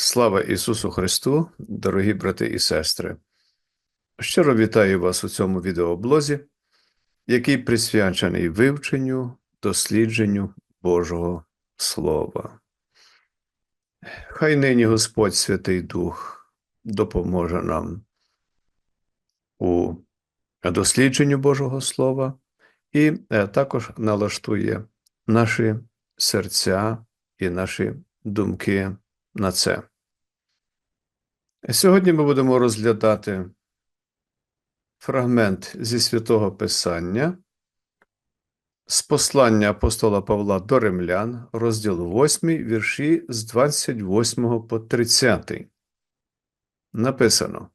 Слава Ісусу Христу, дорогі брати і сестри! Щиро вітаю вас у цьому відеоблозі, який присвячений вивченню, дослідженню Божого Слова. Хай нині Господь Святий Дух допоможе нам у дослідженні Божого Слова і е, також налаштує наші серця і наші думки на це. Сьогодні ми будемо розглядати фрагмент зі святого Писання з послання апостола Павла до Римлян, розділ 8, вірші з 28 по 30. Написано: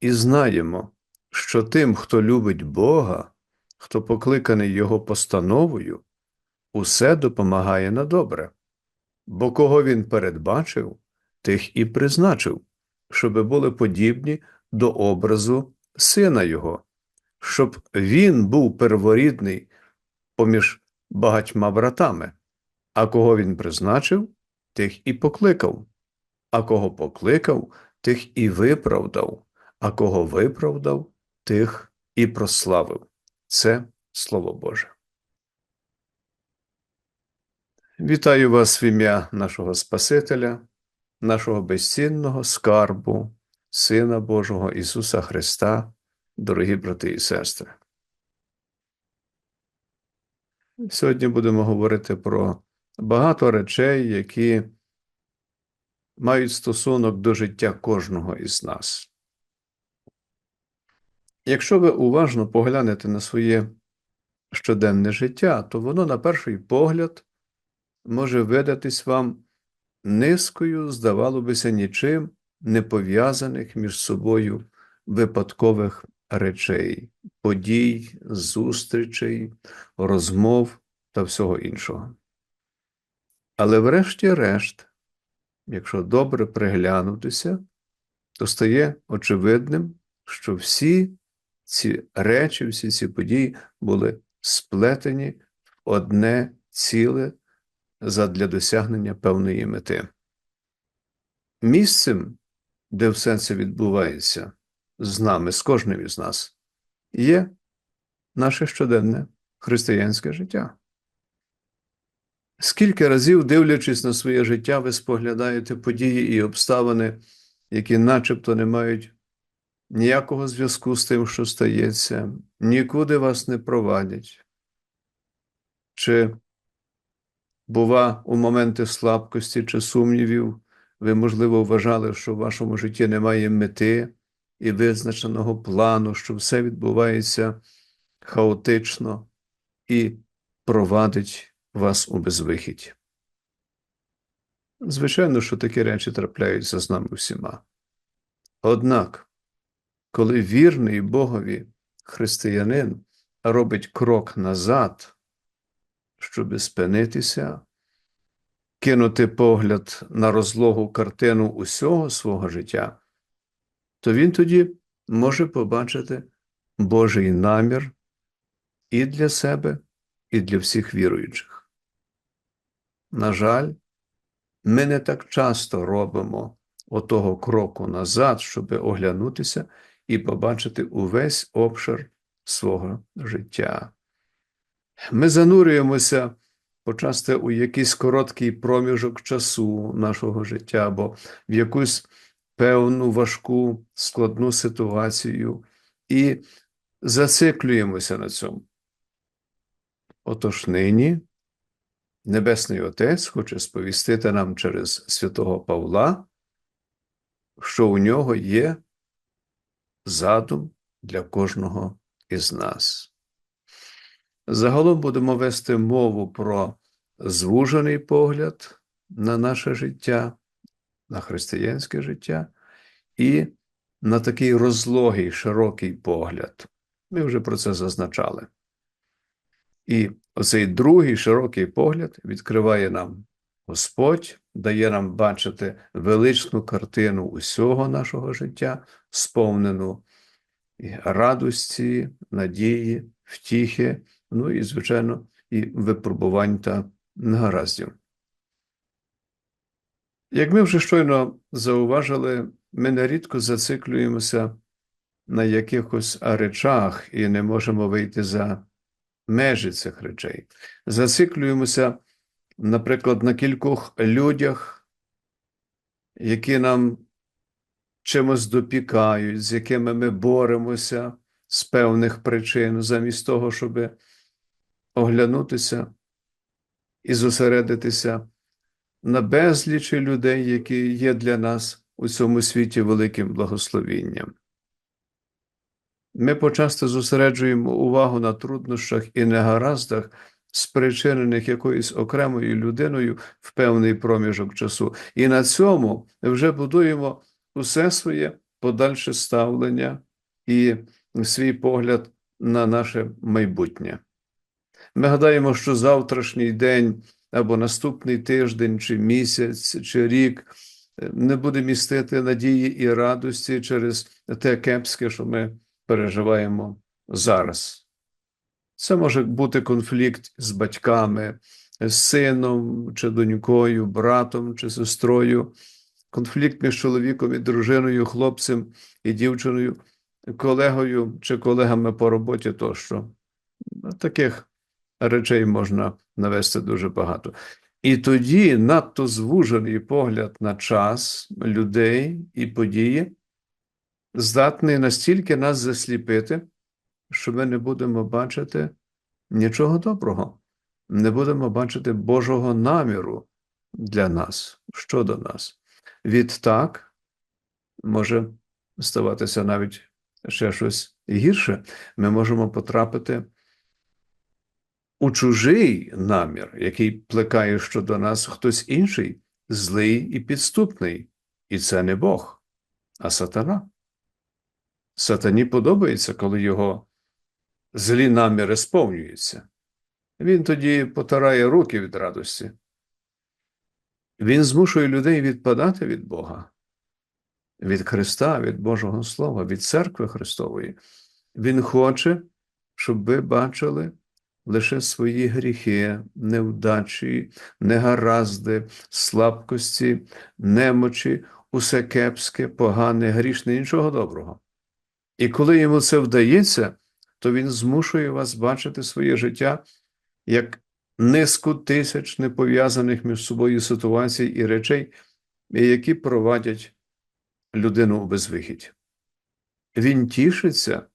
І знаємо, що тим, хто любить Бога, хто покликаний Його постановою, усе допомагає на добре бо кого він передбачив, тих і призначив, щоби були подібні до образу сина його, щоб він був перворідний поміж багатьма братами, а кого він призначив, тих і покликав, а кого покликав, тих і виправдав, а кого виправдав, тих і прославив. Це Слово Боже. Вітаю вас в ім'я нашого Спасителя, нашого безцінного скарбу, Сина Божого Ісуса Христа, дорогі брати і сестри. Сьогодні будемо говорити про багато речей, які мають стосунок до життя кожного із нас. Якщо ви уважно поглянете на своє щоденне життя, то воно, на перший погляд, може видатись вам низкою, здавало бися, нічим не пов'язаних між собою випадкових речей, подій, зустрічей, розмов та всього іншого. Але, врешті-решт, якщо добре приглянутися, то стає очевидним, що всі ці речі, всі ці події були сплетені в одне ціле задля досягнення певної мети. Місцем, де все це відбувається з нами, з кожним із нас, є наше щоденне християнське життя. Скільки разів, дивлячись на своє життя, ви споглядаєте події і обставини, які начебто не мають ніякого зв'язку з тим, що стається, нікуди вас не провадять. Чи Бува, у моменти слабкості чи сумнівів, ви, можливо, вважали, що в вашому житті немає мети і визначеного плану, що все відбувається хаотично і провадить вас у безвихідь. Звичайно, що такі речі трапляються з нами всіма. Однак, коли вірний Богові християнин робить крок назад, щоб спинитися, кинути погляд на розлогу картину усього свого життя, то він тоді може побачити Божий намір і для себе, і для всіх віруючих. На жаль, ми не так часто робимо отого кроку назад, щоб оглянутися і побачити увесь обшир свого життя. Ми занурюємося почасти у якийсь короткий проміжок часу нашого життя, або в якусь певну важку складну ситуацію і зациклюємося на цьому. Отож нині Небесний Отець хоче сповістити нам через святого Павла, що у нього є задум для кожного із нас. Загалом будемо вести мову про звужений погляд на наше життя, на християнське життя і на такий розлогий, широкий погляд. Ми вже про це зазначали. І оцей другий широкий погляд відкриває нам Господь, дає нам бачити величну картину усього нашого життя, сповнену радості, надії, втіхи ну і, звичайно, і випробувань та негараздів. Як ми вже щойно зауважили, ми нерідко зациклюємося на якихось речах і не можемо вийти за межі цих речей. Зациклюємося, наприклад, на кількох людях, які нам чимось допікають, з якими ми боремося з певних причин, замість того, щоб оглянутися і зосередитися на безлічі людей, які є для нас у цьому світі великим благословінням. Ми почасто зосереджуємо увагу на труднощах і негараздах, спричинених якоюсь окремою людиною в певний проміжок часу, і на цьому вже будуємо усе своє подальше ставлення і свій погляд на наше майбутнє. Ми гадаємо, що завтрашній день або наступний тиждень, чи місяць, чи рік е, не буде містити надії і радості через те кепське, що ми переживаємо зараз. Це може бути конфлікт з батьками, з сином чи донькою, братом чи сестрою, конфлікт між чоловіком і дружиною, хлопцем і дівчиною, колегою чи колегами по роботі тощо. Таких речей можна навести дуже багато. І тоді надто звужений погляд на час людей і події здатний настільки нас засліпити, що ми не будемо бачити нічого доброго, не будемо бачити Божого наміру для нас, щодо нас. Відтак може ставатися навіть ще щось гірше. Ми можемо потрапити у чужий намір, який плекає щодо нас хтось інший, злий і підступний, і це не Бог, а сатана. Сатані подобається, коли його злі наміри сповнюються. Він тоді потирає руки від радості. Він змушує людей відпадати від Бога, від Христа, від Божого Слова, від церкви Христової. Він хоче, щоб ви бачили лише свої гріхи, невдачі, негаразди, слабкості, немочі, усе кепське, погане, грішне, нічого доброго. І коли йому це вдається, то він змушує вас бачити своє життя як низку тисяч непов'язаних між собою ситуацій і речей, які провадять людину у безвихідь. Він тішиться,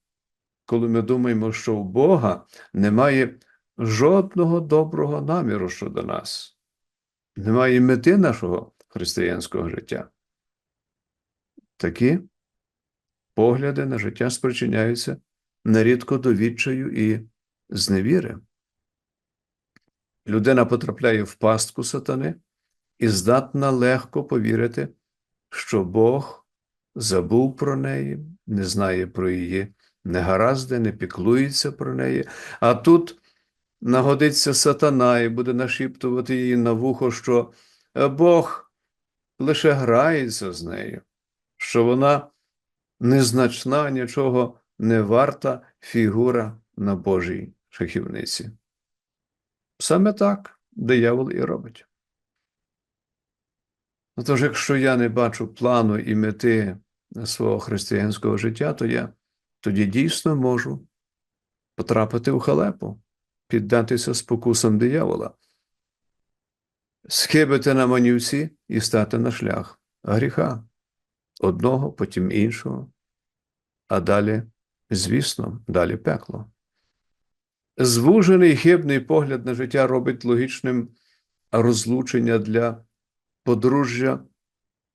коли ми думаємо, що у Бога немає жодного доброго наміру щодо нас, немає мети нашого християнського життя. Такі погляди на життя спричиняються нерідко до відчаю і зневіри. Людина потрапляє в пастку сатани і здатна легко повірити, що Бог забув про неї, не знає про її негаразди, не піклується про неї, а тут нагодиться сатана і буде нашіптувати її на вухо, що Бог лише грається з нею, що вона незначна, нічого не варта фігура на Божій шахівниці. Саме так диявол і робить. Тож, якщо я не бачу плану і мети свого християнського життя, то я тоді дійсно можу потрапити у халепу, піддатися спокусам диявола, схибити на манівці і стати на шлях гріха одного, потім іншого, а далі, звісно, далі пекло. Звужений хибний погляд на життя робить логічним розлучення для подружжя,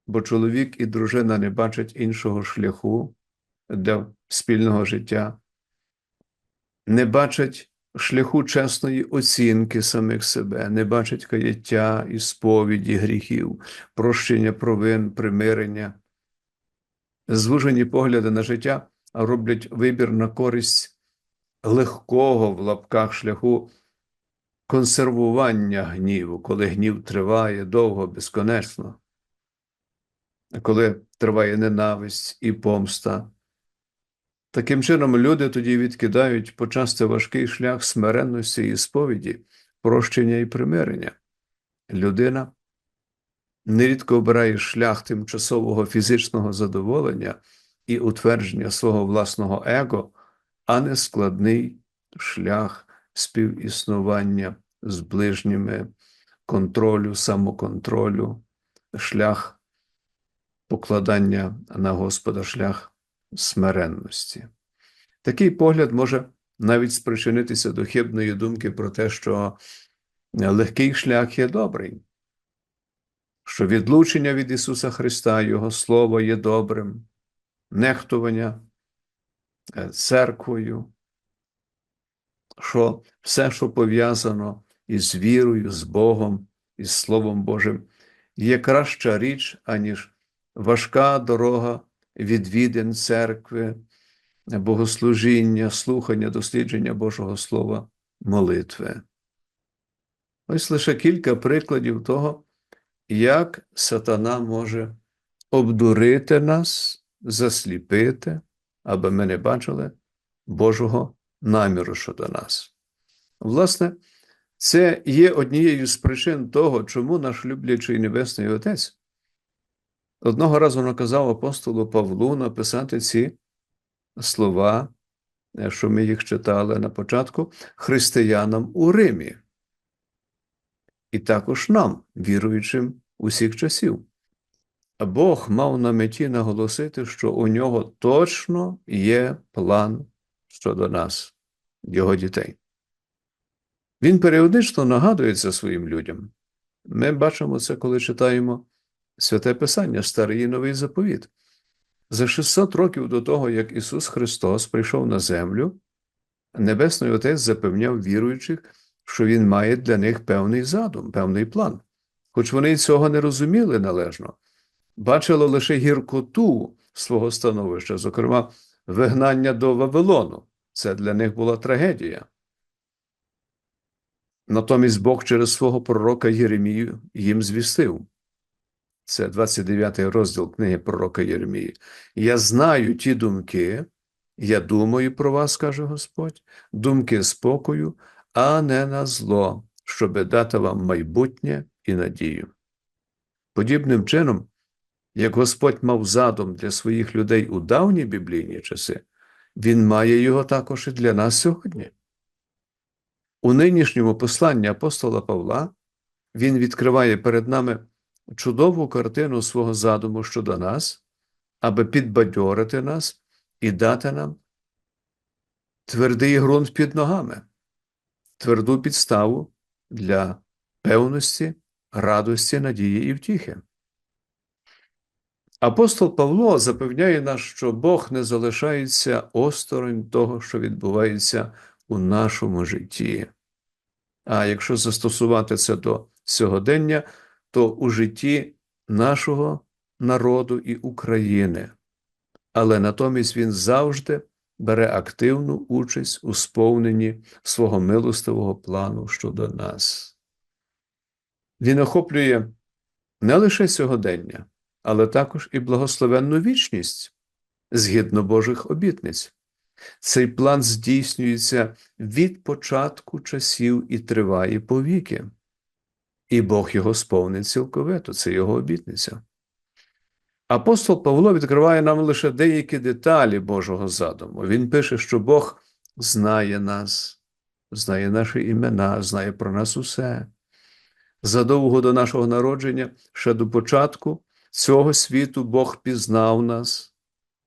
бо чоловік і дружина не бачать іншого шляху для спільного життя, не бачать шляху чесної оцінки самих себе, не бачать каяття і сповіді гріхів, прощення провин, примирення. Звужені погляди на життя роблять вибір на користь легкого в лапках шляху консервування гніву, коли гнів триває довго, безконечно, коли триває ненависть і помста. Таким чином, люди тоді відкидають почасти важкий шлях смиренності і сповіді, прощення і примирення. Людина нерідко обирає шлях тимчасового фізичного задоволення і утвердження свого власного его, а не складний шлях співіснування з ближніми, контролю, самоконтролю, шлях покладання на Господа, шлях смиренності. Такий погляд може навіть спричинитися до хибної думки про те, що легкий шлях є добрий, що відлучення від Ісуса Христа, Його Слово є добрим, нехтування е, церквою, що все, що пов'язано із вірою, з Богом, із Словом Божим, є краща річ, аніж важка дорога відвідин церкви, богослужіння, слухання, дослідження Божого Слова, молитви. Ось лише кілька прикладів того, як сатана може обдурити нас, засліпити, аби ми не бачили Божого наміру щодо нас. Власне, це є однією з причин того, чому наш люблячий Небесний Отець одного разу наказав апостолу Павлу написати ці слова, що ми їх читали на початку, християнам у Римі. І також нам, віруючим усіх часів. Бог мав на меті наголосити, що у нього точно є план щодо нас, його дітей. Він періодично нагадує це своїм людям. Ми бачимо це, коли читаємо Святе Писання, Старий і Новий Заповіт. За 600 років до того, як Ісус Христос прийшов на землю, Небесний Отець запевняв віруючих, що Він має для них певний задум, певний план. Хоч вони цього не розуміли належно, бачили лише гіркоту свого становища, зокрема, вигнання до Вавилону. Це для них була трагедія. Натомість Бог через свого пророка Єремію їм звістив. Це 29 розділ книги пророка Єремії. Я знаю ті думки, я думаю про вас, каже Господь, думки спокою, а не на зло, щоби дати вам майбутнє і надію. Подібним чином, як Господь мав задум для своїх людей у давні біблійні часи, Він має його також і для нас сьогодні. У нинішньому посланні апостола Павла він відкриває перед нами чудову картину свого задуму щодо нас, аби підбадьорити нас і дати нам твердий ґрунт під ногами, тверду підставу для певності, радості, надії і втіхи. Апостол Павло запевняє нас, що Бог не залишається осторонь того, що відбувається у нашому житті. А якщо застосувати це до сьогодення, то у житті нашого народу і України, але натомість він завжди бере активну участь у сповненні свого милостивого плану щодо нас. Він охоплює не лише сьогодення, але також і благословенну вічність згідно Божих обітниць. Цей план здійснюється від початку часів і триває повіки і Бог його сповнить цілковито, це його обітниця. Апостол Павло відкриває нам лише деякі деталі Божого задуму. Він пише, що Бог знає нас, знає наші імена, знає про нас усе. Задовго до нашого народження, ще до початку цього світу Бог пізнав нас,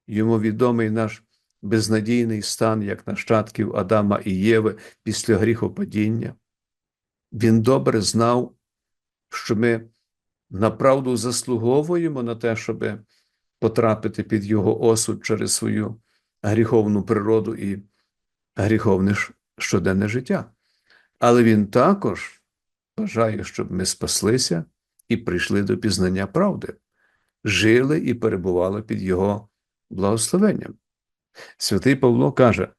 йому відомий наш безнадійний стан, як нащадків Адама і Єви після гріхопадіння. Він добре знав що ми направду заслуговуємо на те, щоб потрапити під Його осуд через свою гріховну природу і гріховне щоденне життя. Але Він також бажає, щоб ми спаслися і прийшли до пізнання правди, жили і перебували під Його благословенням. Святий Павло каже,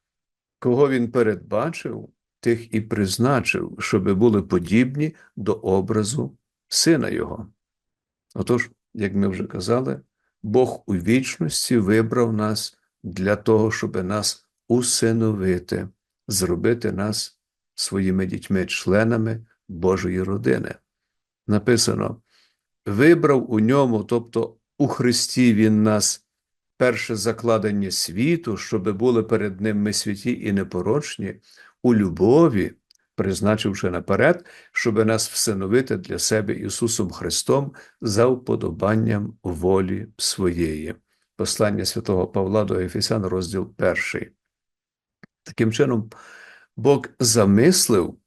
кого він передбачив, тих і призначив, щоби були подібні до образу Сина Його. Отож, як ми вже казали, Бог у вічності вибрав нас для того, щоб нас усиновити, зробити нас своїми дітьми, членами Божої родини. Написано вибрав у ньому, тобто у Христі Він нас перше закладення світу, щоби були перед Ним ми святі і непорочні, у любові, призначивши наперед, щоби нас всиновити для себе Ісусом Христом за вподобанням волі своєї. Послання святого Павла до Ефесян, розділ перший. Таким чином, Бог замислив,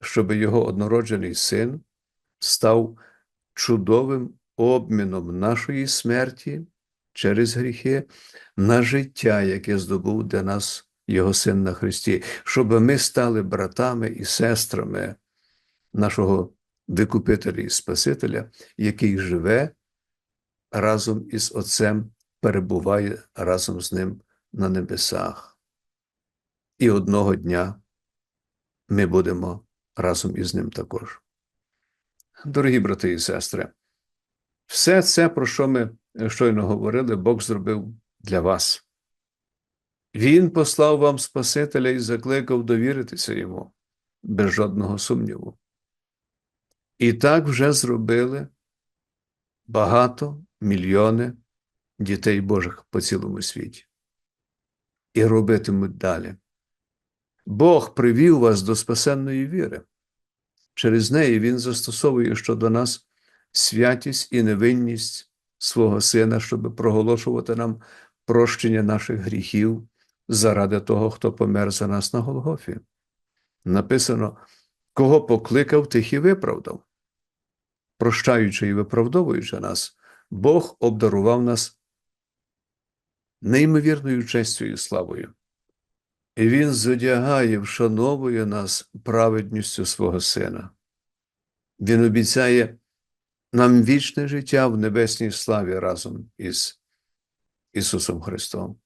щоб його однороджений син став чудовим обміном нашої смерті через гріхи на життя, яке здобув для нас його син на Христі, щоб ми стали братами і сестрами нашого Викупителя і Спасителя, який живе разом із Отцем, перебуває разом з ним на небесах. І одного дня ми будемо разом із ним також. Дорогі брати і сестри, все це, про що ми щойно говорили, Бог зробив для вас. Він послав вам Спасителя і закликав довіритися йому без жодного сумніву. І так вже зробили багато мільйони дітей Божих по цілому світі. І робитимуть далі. Бог привів вас до спасенної віри. Через неї Він застосовує щодо нас святість і невинність свого Сина, щоб проголошувати нам прощення наших гріхів заради того, хто помер за нас на Голгофі. Написано, кого покликав, тих і виправдав. Прощаючи і виправдовуючи нас, Бог обдарував нас неймовірною честю і славою. І Він зодягає, вшановує нас праведністю свого Сина. Він обіцяє нам вічне життя в небесній славі разом із Ісусом Христом.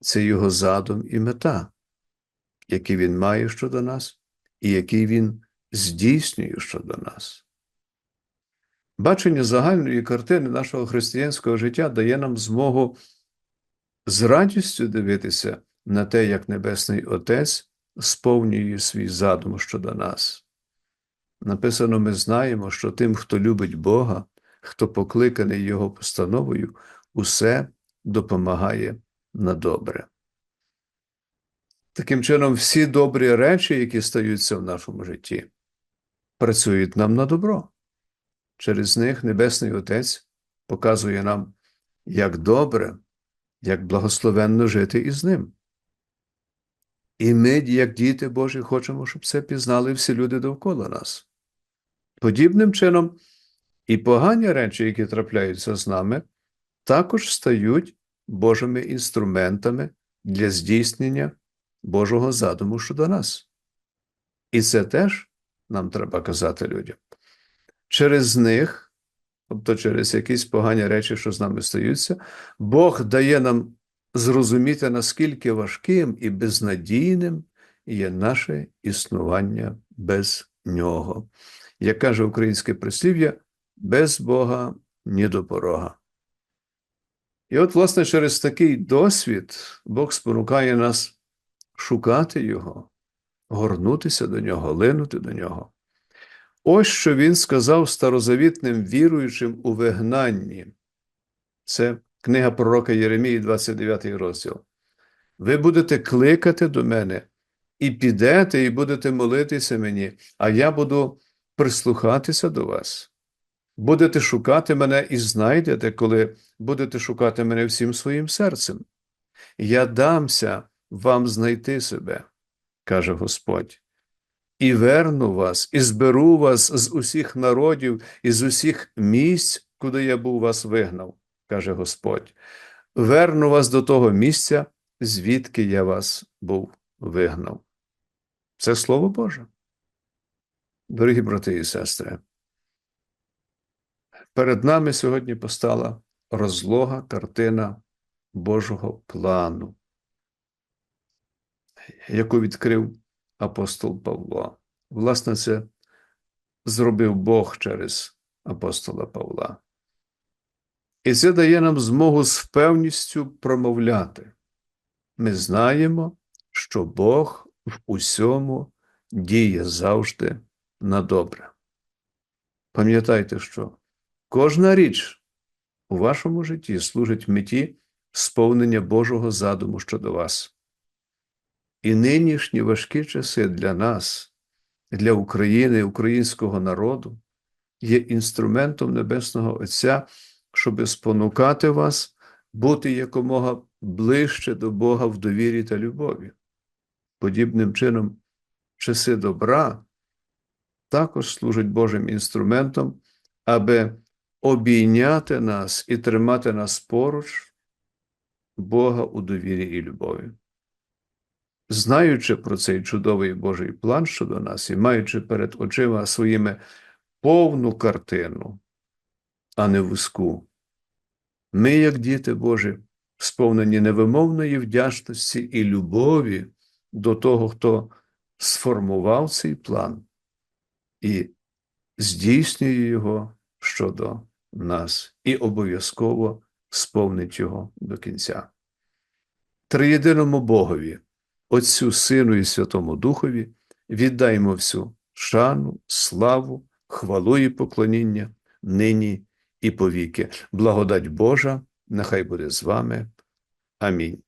Це Його задум і мета, які Він має щодо нас, і який Він здійснює щодо нас. Бачення загальної картини нашого християнського життя дає нам змогу з радістю дивитися на те, як Небесний Отець сповнює свій задум щодо нас. Написано, ми знаємо, що тим, хто любить Бога, хто покликаний Його постановою, усе допомагає на добре. Таким чином, всі добрі речі, які стаються в нашому житті, працюють нам на добро. Через них Небесний Отець показує нам, як добре, як благословенно жити із ним. І ми, як діти Божі, хочемо, щоб це пізнали всі люди довкола нас. Подібним чином, і погані речі, які трапляються з нами, також стають Божими інструментами для здійснення Божого задуму щодо нас. І це теж нам треба казати людям. Через них, тобто через якісь погані речі, що з нами стаються, Бог дає нам зрозуміти, наскільки важким і безнадійним є наше існування без нього. Як каже українське прислів'я, без Бога ні до порога. І от, власне, через такий досвід Бог спонукає нас шукати Його, горнутися до нього, линути до нього. Ось що він сказав старозавітним віруючим у вигнанні. Це книга пророка Єремії, 29 розділ. Ви будете кликати до мене, і підете, і будете молитися мені, а я буду прислухатися до вас. Будете шукати мене і знайдете, коли будете шукати мене всім своїм серцем. Я дамся вам знайти себе, каже Господь, і верну вас, і зберу вас з усіх народів і з усіх місць, куди я був вас вигнав, каже Господь. Верну вас до того місця, звідки я вас був вигнав. Це Слово Боже. Дорогі брати і сестри, перед нами сьогодні постала розлога картина Божого плану, яку відкрив апостол Павло. Власне, це зробив Бог через апостола Павла. І це дає нам змогу з певністю промовляти. Ми знаємо, що Бог в усьому діє завжди на добре. Пам'ятайте, що Кожна річ у вашому житті служить меті сповнення Божого задуму щодо вас. І нинішні важкі часи для нас, для України, українського народу, є інструментом Небесного Отця, щоб спонукати вас бути якомога ближче до Бога в довірі та любові. Подібним чином, часи добра також служать Божим інструментом, аби обійняти нас і тримати нас поруч Бога у довірі і любові. Знаючи про цей чудовий Божий план щодо нас і маючи перед очима своїми повну картину, а не вузьку, ми, як діти Божі, сповнені невимовної вдячності і любові до того, хто сформував цей план і здійснює його щодо нас, і обов'язково сповнить його до кінця. Триєдиному Богові, Отцю Сину і Святому Духові, віддаймо всю шану, славу, хвалу і поклоніння нині і повіки. Благодать Божа, нехай буде з вами. Амінь.